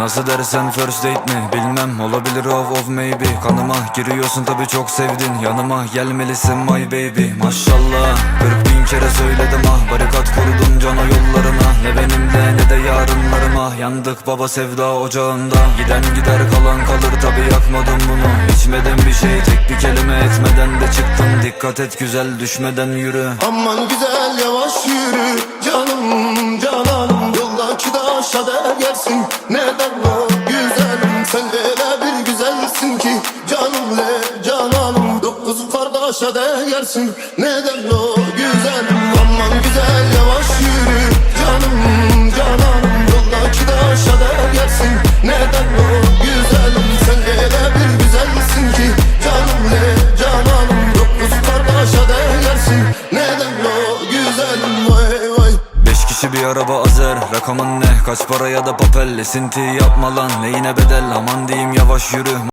Nasıl dersen first date mi? Bilmem olabilir of of maybe. Kanıma giriyorsun tabi çok sevdin. Yanıma gelmelisin my baby. Maşallah 40 bin kere söyledim ah. Barikat kurdum cana yollarına. Ne benimle ne de yarınlarıma. Yandık baba sevda ocağında. Giden gider kalan kalır. Tabi yakmadım bunu. İçmedim bir şey tek bir kelime etmeden de çıktım. Dikkat et güzel düşmeden yürü. Aman güzel o? Güzelim Sen öyle bir güzelsin ki canım le cananım. Dokuz kardeşe değersin neden o kişi bir araba azer Rakamın ne? Kaç para ya da papel Esinti yapma lan neyine bedel. Aman diyeyim yavaş yürü